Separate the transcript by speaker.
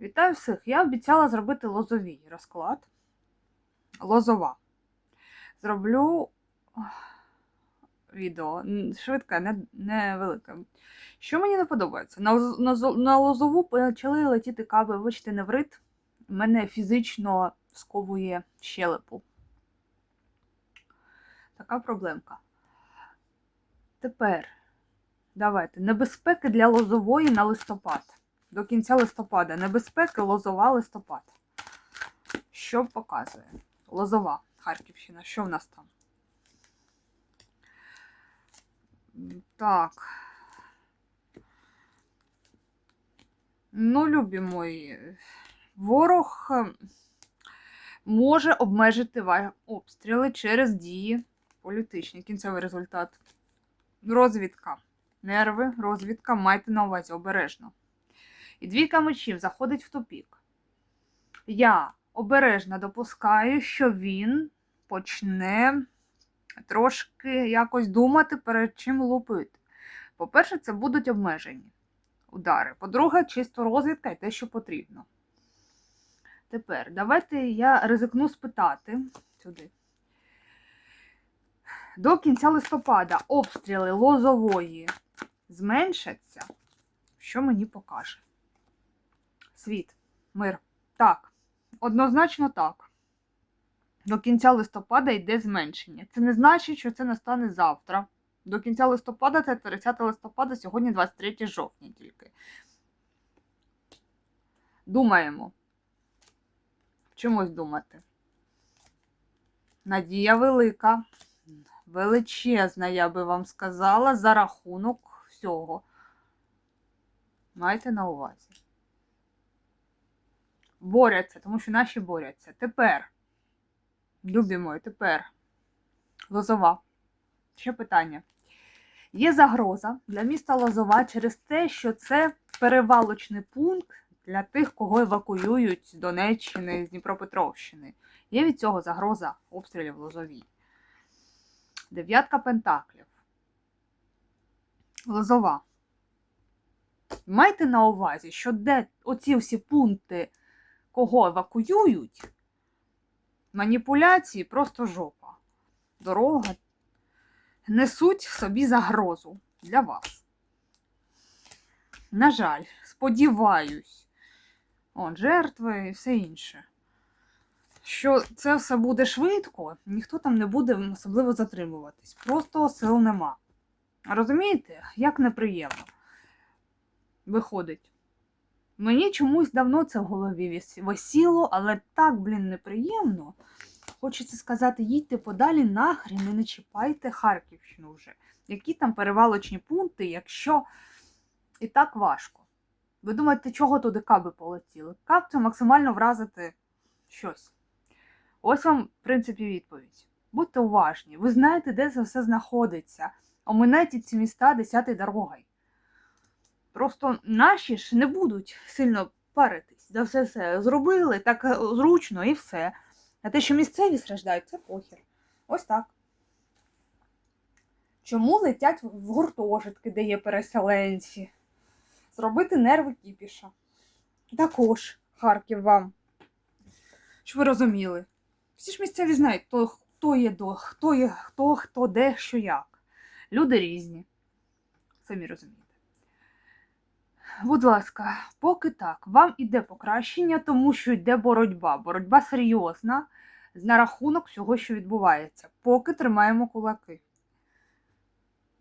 Speaker 1: Вітаю всіх! Я обіцяла зробити лозовий розклад. Лозова. Зроблю відео. Швидке, не, не. Що мені не подобається? На, на, на лозову почали летіти каби, вибачте, неврит. Мене фізично сковує щелепу. Така проблемка. Тепер давайте. Небезпеки для лозової на листопад. До кінця листопада. Небезпеки лозова листопад. Що показує? Лозова, Харківщина. Що в нас там? Так. Ну, любі мої, ворог е, може обмежити обстріли через дії політичні. Кінцевий результат. Розвідка. Нерви, розвідка, майте на увазі обережно. І двійка мечів заходить в тупік. Я обережно допускаю, що він почне трошки якось думати, перед чим лупити. По-перше, це будуть обмежені удари. По-друге, чисто розвідка і те, що потрібно. Тепер давайте я ризикну спитати сюди. До кінця листопада обстріли лозової зменшаться. Що мені покаже? Світ, мир. Так, однозначно так. До кінця листопада йде зменшення. Це не значить, що це настане завтра. До кінця листопада це 30 листопада, сьогодні 23 жовтня тільки. Думаємо. Чомусь думати. Надія велика, величезна, я би вам сказала, за рахунок всього. Майте на увазі. Борються, тому що наші борються. Тепер, любі мої, тепер Лозова. Ще питання. Є загроза для міста Лозова через те, що це перевалочний пункт для тих, кого евакуюють з Донеччини, з Дніпропетровщини. Є від цього загроза обстрілів Лозовій. Дев'ятка пентаклів. Лозова. Майте на увазі, що де оці всі пункти, кого евакуюють, маніпуляції просто жопа. Дорога несуть собі загрозу для вас. На жаль, сподіваюсь, от, жертви і все інше. Що це все буде швидко, ніхто там не буде особливо затримуватись. Просто сил нема. Розумієте, як неприємно виходить. Мені чомусь давно це в голові висіло, але так, блін, неприємно. Хочеться сказати, їдьте подалі нахрін і не чіпайте Харківщину вже. Які там перевалочні пункти, якщо і так важко. Ви думаєте, чого туди каби полетіли? Кап це максимально вразити щось. Ось вам, в принципі, відповідь. Будьте уважні, ви знаєте, де це все знаходиться. Оминайте ці міста десятою дорогою. Просто наші ж не будуть сильно паритись. За все все зробили так е, зручно і все. А те, що місцеві страждають, це похір. Ось так. Чому летять в гуртожитки, де є переселенці? Зробити нерви кіпіша. Також Харків вам. Щоб ви розуміли. Всі ж місцеві знають, хто, хто є до, хто є, хто, хто, де, що як. Люди різні. Самі розумієте. Будь ласка, поки так, вам іде покращення, тому що йде боротьба. Боротьба серйозна на рахунок всього, що відбувається. Поки тримаємо кулаки.